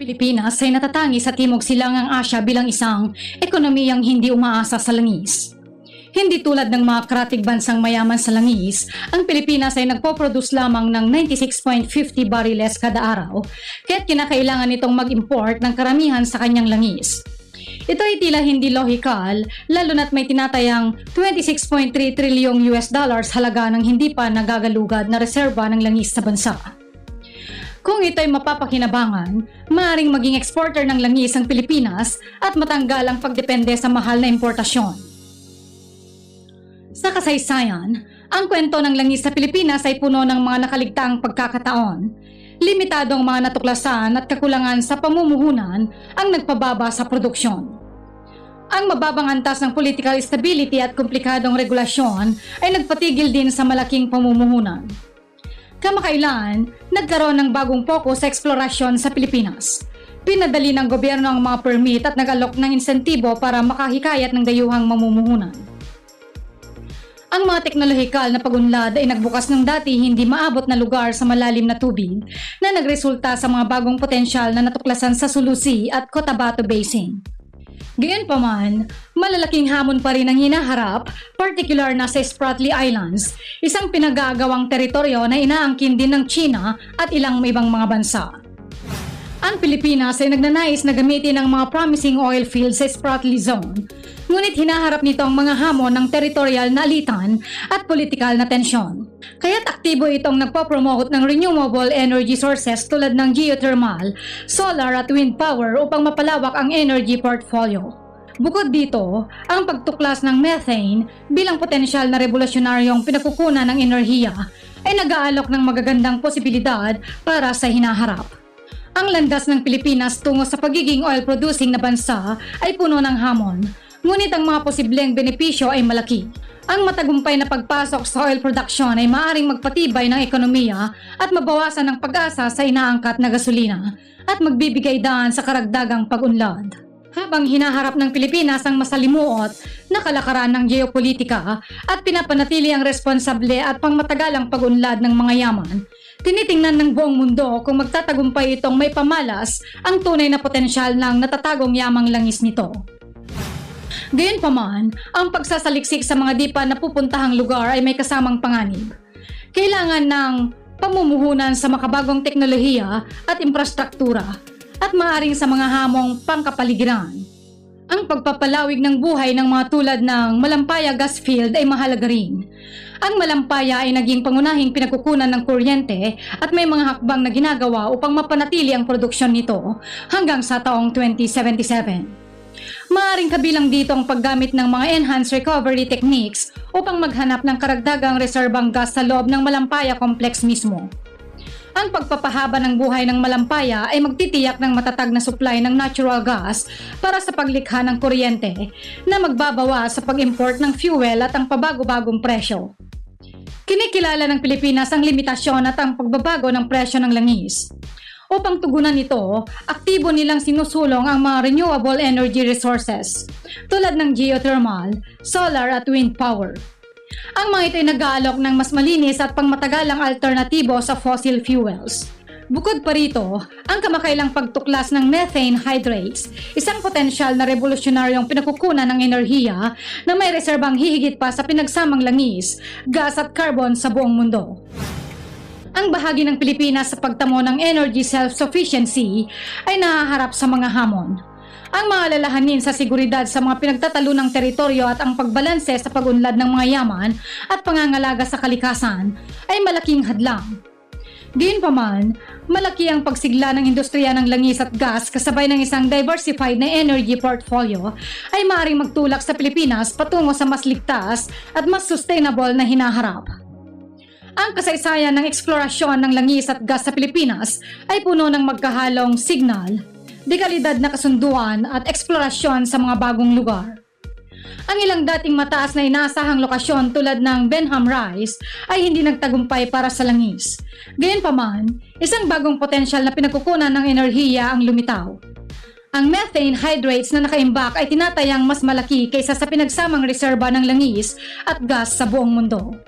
Pilipinas ay natatangi sa Timog Silangang Asya bilang isang ekonomiyang hindi umaasa sa langis. Hindi tulad ng mga karatig bansang mayaman sa langis, ang Pilipinas ay nagpo-produce lamang ng 96.50 bariles kada araw, kaya't kinakailangan nitong mag-import ng karamihan sa kanyang langis. Ito ay tila hindi lohikal, lalo na't may tinatayang 26.3 trilyong US dollars halaga ng hindi pa nagagalugad na reserba ng langis sa bansa. Kung ito'y mapapakinabangan, maaaring maging exporter ng langis ang Pilipinas at matanggal ang pagdepende sa mahal na importasyon. Sa kasaysayan, ang kwento ng langis sa Pilipinas ay puno ng mga nakaligtaang pagkakataon. Limitadong mga natuklasan at kakulangan sa pamumuhunan ang nagpababa sa produksyon. Ang mababang antas ng political stability at komplikadong regulasyon ay nagpatigil din sa malaking pamumuhunan. Kamakailan, nagkaroon ng bagong focus sa eksplorasyon sa Pilipinas. Pinadali ng gobyerno ang mga permit at nag-alok ng insentibo para makahikayat ng dayuhang mamumuhunan. Ang mga teknolohikal na pagunlad ay nagbukas ng dati hindi maabot na lugar sa malalim na tubig na nagresulta sa mga bagong potensyal na natuklasan sa Sulusi at Cotabato Basin. Gayunpaman, malalaking hamon pa rin ang hinaharap, particular na sa Spratly Islands, isang pinagagawang teritoryo na inaangkin din ng China at ilang ibang mga bansa. Ang Pilipinas ay nagnanais na gamitin ang mga promising oil fields sa Spratly Zone, ngunit hinaharap nito ang mga hamon ng territorial na alitan at politikal na tensyon. Kaya't aktibo itong nagpo-promote ng renewable energy sources tulad ng geothermal, solar at wind power upang mapalawak ang energy portfolio. Bukod dito, ang pagtuklas ng methane bilang potensyal na revolusyonaryong pinakukunan ng enerhiya ay nag-aalok ng magagandang posibilidad para sa hinaharap. Ang landas ng Pilipinas tungo sa pagiging oil-producing na bansa ay puno ng hamon, ngunit ang mga posibleng benepisyo ay malaki. Ang matagumpay na pagpasok sa oil production ay maaaring magpatibay ng ekonomiya at mabawasan ng pag-asa sa inaangkat na gasolina at magbibigay daan sa karagdagang pag-unlad. Habang hinaharap ng Pilipinas ang masalimuot na kalakaran ng geopolitika at pinapanatili ang responsable at pangmatagalang pag-unlad ng mga yaman, tinitingnan ng buong mundo kung magtatagumpay itong may pamalas ang tunay na potensyal ng natatagong yamang langis nito. Gayunpaman, ang pagsasaliksik sa mga di pa napupuntahang lugar ay may kasamang panganib. Kailangan ng pamumuhunan sa makabagong teknolohiya at infrastruktura at maaring sa mga hamong pangkapaligiran. Ang pagpapalawig ng buhay ng mga tulad ng Malampaya Gas Field ay mahalaga rin. Ang Malampaya ay naging pangunahing pinagkukunan ng kuryente at may mga hakbang na ginagawa upang mapanatili ang produksyon nito hanggang sa taong 2077. Maaring kabilang dito ang paggamit ng mga enhanced recovery techniques upang maghanap ng karagdagang reserbang gas sa loob ng Malampaya Complex mismo. Ang pagpapahaba ng buhay ng Malampaya ay magtitiyak ng matatag na supply ng natural gas para sa paglikha ng kuryente na magbabawa sa pag-import ng fuel at ang pabago-bagong presyo. Kinikilala ng Pilipinas ang limitasyon at ang pagbabago ng presyo ng langis. Upang tugunan ito, aktibo nilang sinusulong ang mga renewable energy resources tulad ng geothermal, solar at wind power. Ang mga ito ay nag-aalok ng mas malinis at pangmatagalang alternatibo sa fossil fuels. Bukod pa rito, ang kamakailang pagtuklas ng methane hydrates, isang potensyal na revolusyonaryong pinakukunan ng enerhiya na may reserbang hihigit pa sa pinagsamang langis, gas at carbon sa buong mundo. Ang bahagi ng Pilipinas sa pagtamo ng energy self-sufficiency ay nahaharap sa mga hamon ang mga alalahanin sa seguridad sa mga pinagtatalo ng teritoryo at ang pagbalanse sa pagunlad ng mga yaman at pangangalaga sa kalikasan ay malaking hadlang. Gayunpaman, malaki ang pagsigla ng industriya ng langis at gas kasabay ng isang diversified na energy portfolio ay maaaring magtulak sa Pilipinas patungo sa mas ligtas at mas sustainable na hinaharap. Ang kasaysayan ng eksplorasyon ng langis at gas sa Pilipinas ay puno ng magkahalong signal, dekalidad na kasunduan at eksplorasyon sa mga bagong lugar. Ang ilang dating mataas na inaasahang lokasyon tulad ng Benham Rise ay hindi nagtagumpay para sa langis. Gayunpaman, isang bagong potensyal na pinagkukunan ng enerhiya ang lumitaw. Ang methane hydrates na nakaimbak ay tinatayang mas malaki kaysa sa pinagsamang reserba ng langis at gas sa buong mundo.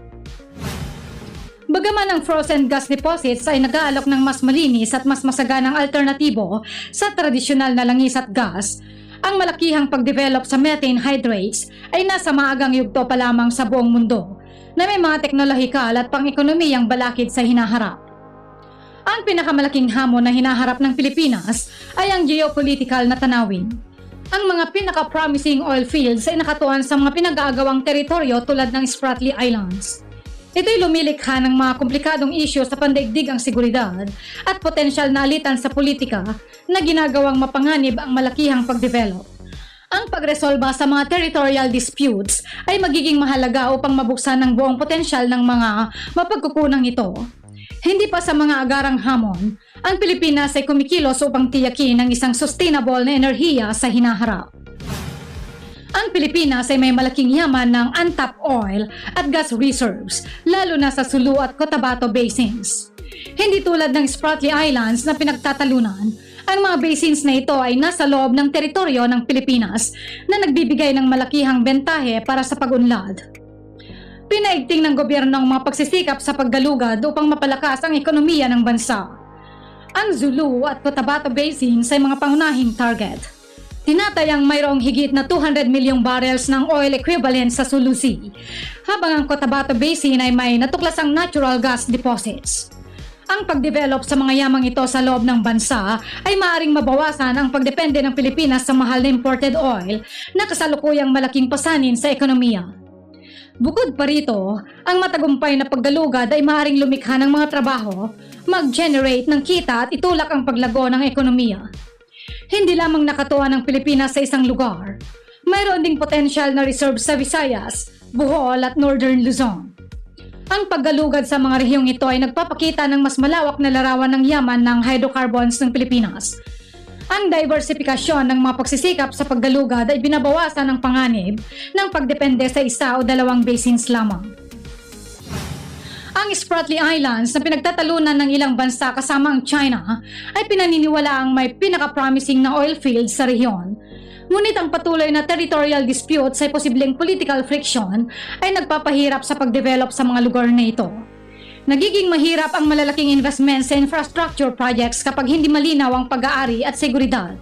Bagaman ang frozen gas deposits ay nag-aalok ng mas malinis at mas masaganang alternatibo sa tradisyonal na langis at gas, ang malakihang pagdevelop sa methane hydrates ay nasa maagang yugto pa lamang sa buong mundo na may mga teknolohikal at pang-ekonomiyang balakid sa hinaharap. Ang pinakamalaking hamon na hinaharap ng Pilipinas ay ang geopolitical na tanawin. Ang mga pinaka-promising oil fields ay nakatuan sa mga pinag-aagawang teritoryo tulad ng Spratly Islands. Ito'y lumilikha ng mga komplikadong isyu sa pandaigdig ang seguridad at potensyal na alitan sa politika na ginagawang mapanganib ang malakihang pagdevelop. Ang pagresolba sa mga territorial disputes ay magiging mahalaga upang mabuksan ang buong potensyal ng mga mapagkukunang ito. Hindi pa sa mga agarang hamon, ang Pilipinas ay kumikilos upang tiyakin ang isang sustainable na enerhiya sa hinaharap. Ang Pilipinas ay may malaking yaman ng untapped oil at gas reserves, lalo na sa Sulu at Cotabato basins. Hindi tulad ng Spratly Islands na pinagtatalunan, ang mga basins na ito ay nasa loob ng teritoryo ng Pilipinas na nagbibigay ng malakihang bentahe para sa pag-unlad. Pinaigting ng gobyerno ang mga pagsisikap sa paggalugad upang mapalakas ang ekonomiya ng bansa. Ang Zulu at Cotabato basins ay mga pangunahing target. Tinatayang mayroong higit na 200 milyong barrels ng oil equivalent sa Sulu Sea, habang ang Cotabato Basin ay may natuklasang natural gas deposits. Ang pagdevelop sa mga yamang ito sa loob ng bansa ay maaring mabawasan ang pagdepende ng Pilipinas sa mahal na imported oil na kasalukuyang malaking pasanin sa ekonomiya. Bukod pa rito, ang matagumpay na paggalugad ay maaaring lumikha ng mga trabaho, mag-generate ng kita at itulak ang paglago ng ekonomiya. Hindi lamang nakatuwa ng Pilipinas sa isang lugar, mayroon ding potensyal na reserve sa Visayas, Bohol at Northern Luzon. Ang paggalugad sa mga rehiyong ito ay nagpapakita ng mas malawak na larawan ng yaman ng hydrocarbons ng Pilipinas. Ang diversifikasyon ng mga pagsisikap sa paggalugad ay binabawasan ng panganib ng pagdepende sa isa o dalawang basins lamang. Ang Spratly Islands na pinagtatalunan ng ilang bansa kasama ang China ay pinaniniwala ang may pinaka-promising na oil fields sa rehiyon. Ngunit ang patuloy na territorial disputes ay posibleng political friction ay nagpapahirap sa pagdevelop sa mga lugar na ito. Nagiging mahirap ang malalaking investments sa infrastructure projects kapag hindi malinaw ang pag-aari at seguridad.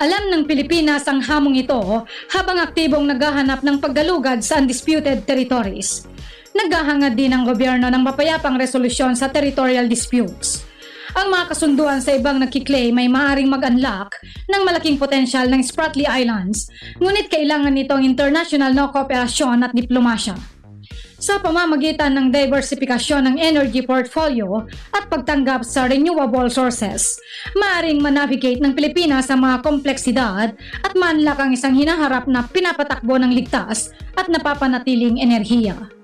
Alam ng Pilipinas ang hamong ito habang aktibong naghahanap ng paggalugad sa undisputed territories. Naghahangad din ang gobyerno ng mapayapang resolusyon sa territorial disputes. Ang mga kasunduan sa ibang nagkiklaim ay maaaring mag-unlock ng malaking potensyal ng Spratly Islands, ngunit kailangan nitong international na kooperasyon at diplomasya. Sa pamamagitan ng diversifikasyon ng energy portfolio at pagtanggap sa renewable sources, maaaring manavigate ng Pilipinas ang mga kompleksidad at manlak ang isang hinaharap na pinapatakbo ng ligtas at napapanatiling enerhiya.